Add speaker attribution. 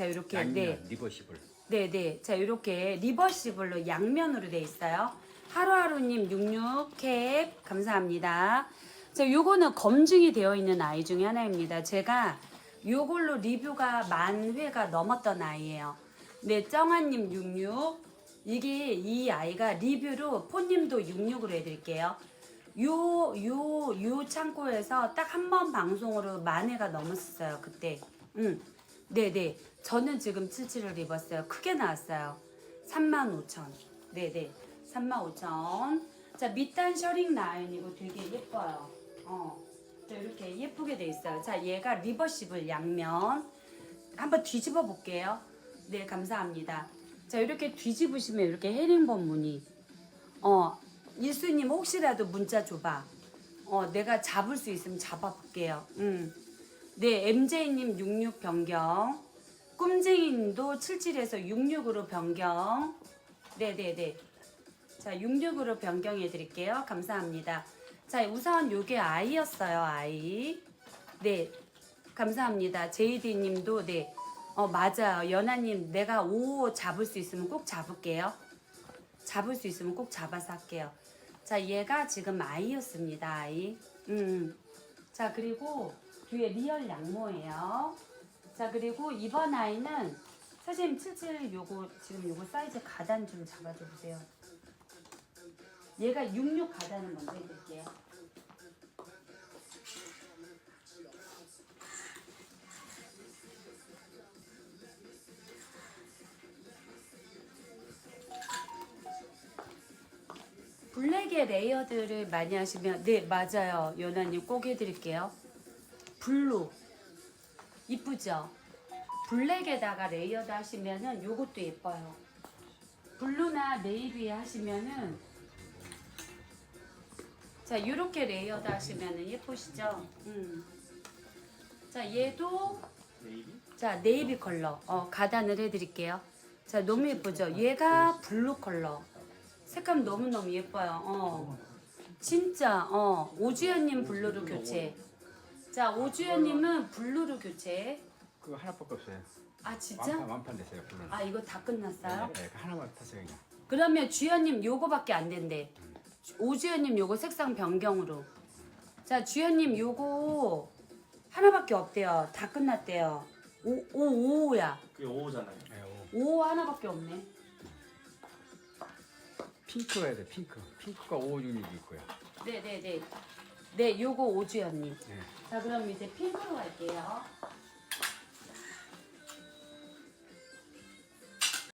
Speaker 1: 자 이렇게
Speaker 2: 양면
Speaker 1: 네.
Speaker 2: 리버시블.
Speaker 1: 네 네. 자, 이렇게 리버시블로 양면으로 돼 있어요. 하루하루님 66캡 감사합니다. 자, 요거는 검증이 되어 있는 아이 중에 하나입니다. 제가 요걸로 리뷰가 만 회가 넘었던 아이예요. 네, 정한님 66. 이게 이 아이가 리뷰로 폰님도 66으로 해드릴게요. 요, 요, 요 창고에서 딱 한 번 방송으로 만 회가 넘었어요, 그때. 응. 네네. 저는 지금 77을 입었어요. 크게 나왔어요. 35,000. 네네. 35,000. 자, 밑단 셔링 라인이고 되게 예뻐요. 어. 자, 이렇게 예쁘게 돼 있어요. 자, 얘가 리버시블 양면. 한번 뒤집어 볼게요. 네, 감사합니다. 자, 이렇게 뒤집으시면 이렇게 헤링본 무늬. 어, 일수님 혹시라도 문자 줘봐. 어, 내가 잡을 수 있으면 잡아볼게요. 음. 네, MJ님 66 변경. 꿈쟁이님도 77에서 66으로 변경. 네네네. 자, 66으로 변경해 드릴게요. 감사합니다. 자, 우선 요게 아이였어요, 아이. 네. 감사합니다. 제이디 님도, 네. 어, 맞아요. 연아님, 내가 5 잡을 수 있으면 꼭 잡을게요. 잡을 수 있으면 꼭 잡아서 할게요. 자, 얘가 지금 아이였습니다, 아이. 음. 자, 그리고 뒤에 리얼 양모예요. 자, 그리고 이번 아이는 선생님 77 요거 지금 요거 사이즈 가단 좀 잡아줘 보세요. 얘가 66 가단을 먼저 해드릴게요. 블랙의 레이어드를 많이 하시면 네 맞아요 연아님 꼭 해드릴게요 블루. 이쁘죠? 블랙에다가 레이어드 하시면은 요것도 예뻐요. 블루나 네이비 하시면은 자 요렇게 레이어드 하시면은 예쁘시죠? 음. 자 얘도 자 네이비 컬러. 어 가단을 해드릴게요. 자 너무 예쁘죠? 얘가 블루 컬러. 색감 너무 너무 예뻐요. 어. 진짜 어. 오주연님 블루로 교체. 자, 오주연님은 블루로 교체.
Speaker 2: 그거 하나밖에 없어요.
Speaker 1: 아, 진짜?
Speaker 2: 완판 완판 됐어요. 불은.
Speaker 1: 아, 이거 다 끝났어요?
Speaker 2: 네, 네, 그 하나만 타세요 그냥.
Speaker 1: 그러면 주연님 요거밖에 안 된대. 오주연님 요거 색상 변경으로. 자, 주연님 요거 하나밖에 없대요. 다 끝났대요. 오, 오, 오야.
Speaker 3: 그게 5호잖아요.
Speaker 2: 네, 오.
Speaker 1: 오 하나밖에 없네.
Speaker 2: 핑크 해야 돼. 핑크. 핑크가 566이 있고요.
Speaker 1: 네네네. 네, 요거 오주연님.
Speaker 2: 네.
Speaker 1: 자, 그럼 이제 핑크로 갈게요.